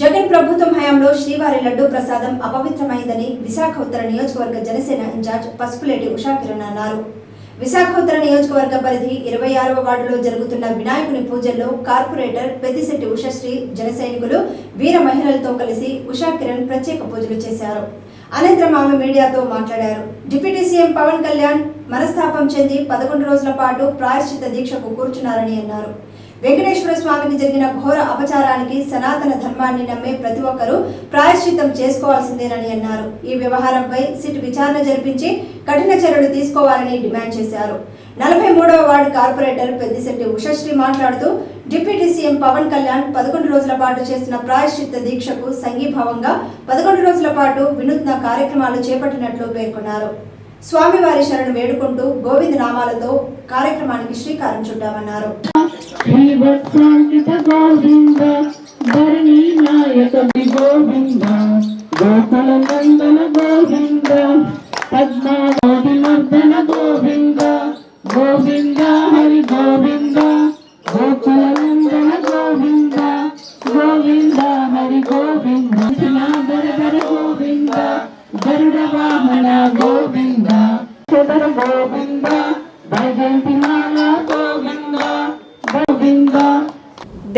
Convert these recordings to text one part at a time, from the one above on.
జగన్ ప్రభుత్వం హయాంలో శ్రీవారి లడ్డూ ప్రసాదం అపవిత్రమైందని విశాఖ ఉత్తర నియోజకవర్గ జనసేన ఇన్ఛార్జ్ పసుపులేటి ఉషా కిరణ్ అన్నారు. విశాఖ ఉత్తర నియోజకవర్గ పరిధి ఇరవై ఆరవ వార్డులో జరుగుతున్న వినాయకుని పూజల్లో కార్పొరేటర్ పెద్దిశెట్టి ఉషశ్రీ జన సైనికులు వీర మహిళలతో కలిసి ఉషా కిరణ్ ప్రత్యేక పూజలు చేశారు. అనంతరం ఆమె మీడియాతో మాట్లాడారు. డిప్యూటీ సీఎం పవన్ కళ్యాణ్ మనస్తాపం చెంది పదకొండు రోజుల పాటు ప్రాయశ్చిత దీక్షకు కూర్చున్నారని అన్నారు. వెంకటేశ్వర స్వామికి జరిగిన ఘోర అపచారానికి సనాతన ధర్మాన్ని నమ్మే ప్రతి ఒక్కరూ ప్రాయశ్చిత్తం చేసుకోవాల్సిందేనని అన్నారు. ఈ వ్యవహారంపై సిట్ విచారణ జరిపించి కఠిన చర్యలు తీసుకోవాలని డిమాండ్ చేశారు. నలభై మూడవ వార్డు కార్పొరేటర్ పెద్దిశెట్టి ఉషశ్రీ మాట్లాడుతూ డిప్యూటీ సీఎం పవన్ కళ్యాణ్ పదకొండు రోజుల పాటు చేసిన ప్రాయశ్చిత్త దీక్షకు సంఘీభావంగా పదకొండు రోజుల పాటు వినూత్న కార్యక్రమాలు చేపట్టినట్లు పేర్కొన్నారు. స్వామివారి శరణు వేడుకుంటూ గోవింద నామాలతో కార్యక్రమానికి శ్రీకారం చుట్టామన్నారు. శ్రీవత్సాంకిత గోవింద ధరణి నాయక గోవింద గోకుల నందన గోవింద పద్మావతి మర్దన గోవింద గోవింద హరి గోవింద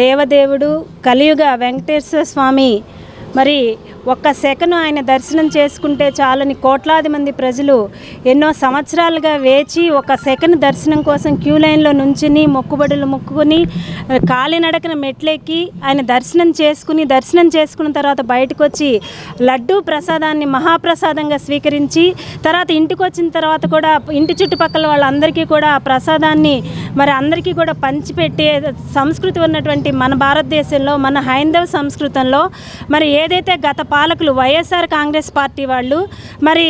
దేవదేవుడు కలియుగ వెంకటేశ్వర స్వామి. మరి ఒక్క సెకను ఆయన దర్శనం చేసుకుంటే చాలని కోట్లాది మంది ప్రజలు ఎన్నో సంవత్సరాలుగా వేచి ఒక సెకండ్ దర్శనం కోసం క్యూ లైన్లో నుంచుని మొక్కుబడులు మొక్కుకొని కాలినడకన మెట్లెక్కి ఆయన దర్శనం చేసుకుని దర్శనం చేసుకున్న తర్వాత బయటకు వచ్చి లడ్డూ ప్రసాదాన్ని మహాప్రసాదంగా స్వీకరించి తర్వాత ఇంటికి వచ్చిన తర్వాత కూడా ఇంటి చుట్టుపక్కల వాళ్ళందరికీ కూడా ఆ ప్రసాదాన్ని మరి అందరికీ కూడా పంచిపెట్టే సంస్కృతి ఉన్నటువంటి మన భారతదేశంలో మన హైందవ సంస్కృతంలో మరి ఏదైతే గత పాలకులు వైఎస్ఆర్ కాంగ్రెస్ పార్టీ వాళ్ళు మరి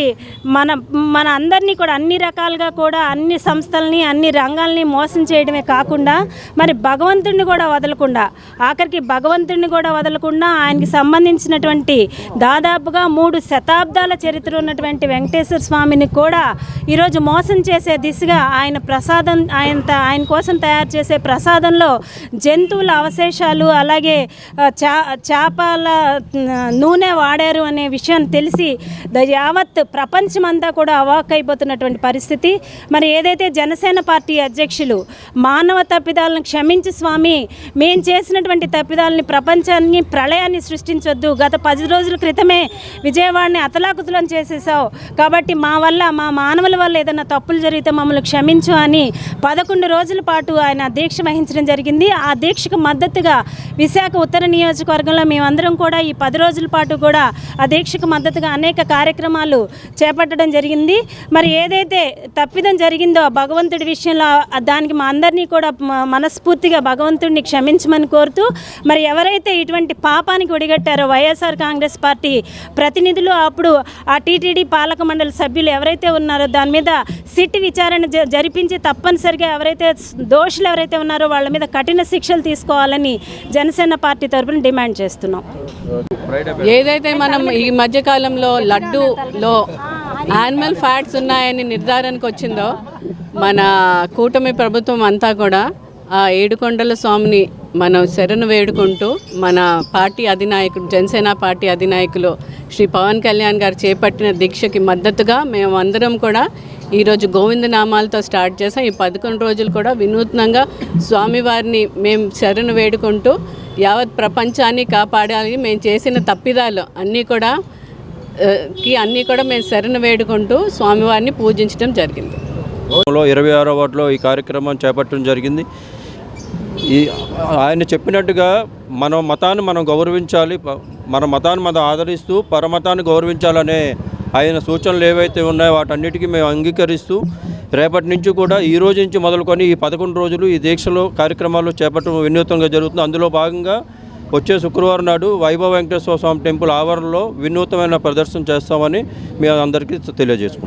మన మన అందరినీ కూడా అన్ని రకాలుగా కూడా అన్ని సంస్థల్ని అన్ని రంగాల్ని మోసం చేయడమే కాకుండా మరి భగవంతుడిని కూడా వదలకుండా ఆఖరికి భగవంతుడిని కూడా వదలకుండా ఆయనకి సంబంధించినటువంటి దాదాపుగా మూడు శతాబ్దాల చరిత్ర ఉన్నటువంటి వెంకటేశ్వర స్వామిని కూడా ఈరోజు మోసం చేసే దిశగా ఆయన ప్రసాదం ఆయన ఆయన కోసం తయారు చేసే ప్రసాదంలో జంతువుల అవశేషాలు అలాగే చా చేపల నూనె నూనె వాడారు అనే విషయం తెలిసి ద- యావత్ ప్రపంచమంతా కూడా అవాక్ అయిపోతున్నటువంటి పరిస్థితి. మరి ఏదైతే జనసేన పార్టీ అధ్యక్షులు మానవ తప్పిదాలను క్షమించి స్వామి మేము చేసినటువంటి తప్పిదాలని ప్రపంచాన్ని ప్రళయాన్ని సృష్టించొద్దు. గత పది రోజుల క్రితమే విజయవాడని అతలాకుతలం చేసేసావు కాబట్టి మా వల్ల మా మానవుల వల్ల ఏదైనా తప్పులు జరిగితే మమ్మల్ని క్షమించు అని పదకొండు రోజుల పాటు ఆయన దీక్ష వహించడం జరిగింది. ఆ దీక్షకు మద్దతుగా విశాఖ ఉత్తర నియోజకవర్గంలో మేమందరం కూడా ఈ పది రోజుల పాటు కూడా ఆ దీక్షకు మద్దతుగా అనేక కార్యక్రమాలు చేపట్టడం జరిగింది. మరి ఏదైతే తప్పిదం జరిగిందో భగవంతుడి విషయంలో దానికి మా అందరినీ కూడా మనస్ఫూర్తిగా భగవంతుడిని క్షమించమని కోరుతూ మరి ఎవరైతే ఇటువంటి పాపానికి ఒడిగట్టారో వైఎస్ఆర్ కాంగ్రెస్ పార్టీ ప్రతినిధులు అప్పుడు ఆ టీటీడీ పాలక మండలి సభ్యులు ఎవరైతే ఉన్నారో దాని మీద సిట్ విచారణ జ- జరిపించి తప్పనిసరిగా ఎవరైతే దోషులు ఎవరైతే ఉన్నారో వాళ్ళ మీద కఠిన శిక్షలు తీసుకోవాలని జనసేన పార్టీ తరపున డిమాండ్ చేస్తున్నాం. ఏదైతే మనం ఈ మధ్యకాలంలో లడ్డూలో యానిమల్ ఫ్యాట్స్ ఉన్నాయని నిర్ధారణకు వచ్చిందో మన కూటమి ప్రభుత్వం అంతా కూడా ఆ ఏడుకొండల స్వామిని మనం శరణు వేడుకుంటూ మన పార్టీ అధినాయకుడు జనసేన పార్టీ అధినాయకులు శ్రీ పవన్ కళ్యాణ్ గారు చేపట్టిన దీక్షకి మద్దతుగా మేము అందరం కూడా ఈరోజు గోవింద నామాలతో స్టార్ట్ చేసాం. ఈ పదకొండు రోజులు కూడా వినూత్నంగా స్వామివారిని మేము శరణు వేడుకుంటూ యావత్ ప్రపంచాన్ని కాపాడాలి. మేము చేసిన తప్పిదాలు అన్నీ కూడా కి అన్నీ కూడా మేము శరణు వేడుకుంటూ స్వామివారిని పూజించడం జరిగింది. ఇరవై ఆరో వాటిలో ఈ కార్యక్రమం చేపట్టడం జరిగింది. ఈ ఆయన చెప్పినట్టుగా మన మతాన్ని మనం గౌరవించాలి. మన మతాన్ని మనం ఆదరిస్తూ పరమతాన్ని గౌరవించాలనే ఆయన సూచనలు ఏవైతే ఉన్నాయో వాటన్నిటికీ మేము అంగీకరిస్తూ రేపటి నుంచి కూడా ఈ రోజు నుంచి మొదలుకొని ఈ పదకొండు రోజులు ఈ దీక్షలో కార్యక్రమాలు చేపట్టడం వినూత్నంగా జరుగుతుంది. అందులో భాగంగా వచ్చే శుక్రవారం నాడు వైభవ వెంకటేశ్వర స్వామి టెంపుల్ ఆవరణలో వినూత్నమైన ప్రదర్శన చేస్తామని మేము అందరికీ తెలియజేసుకుంటాం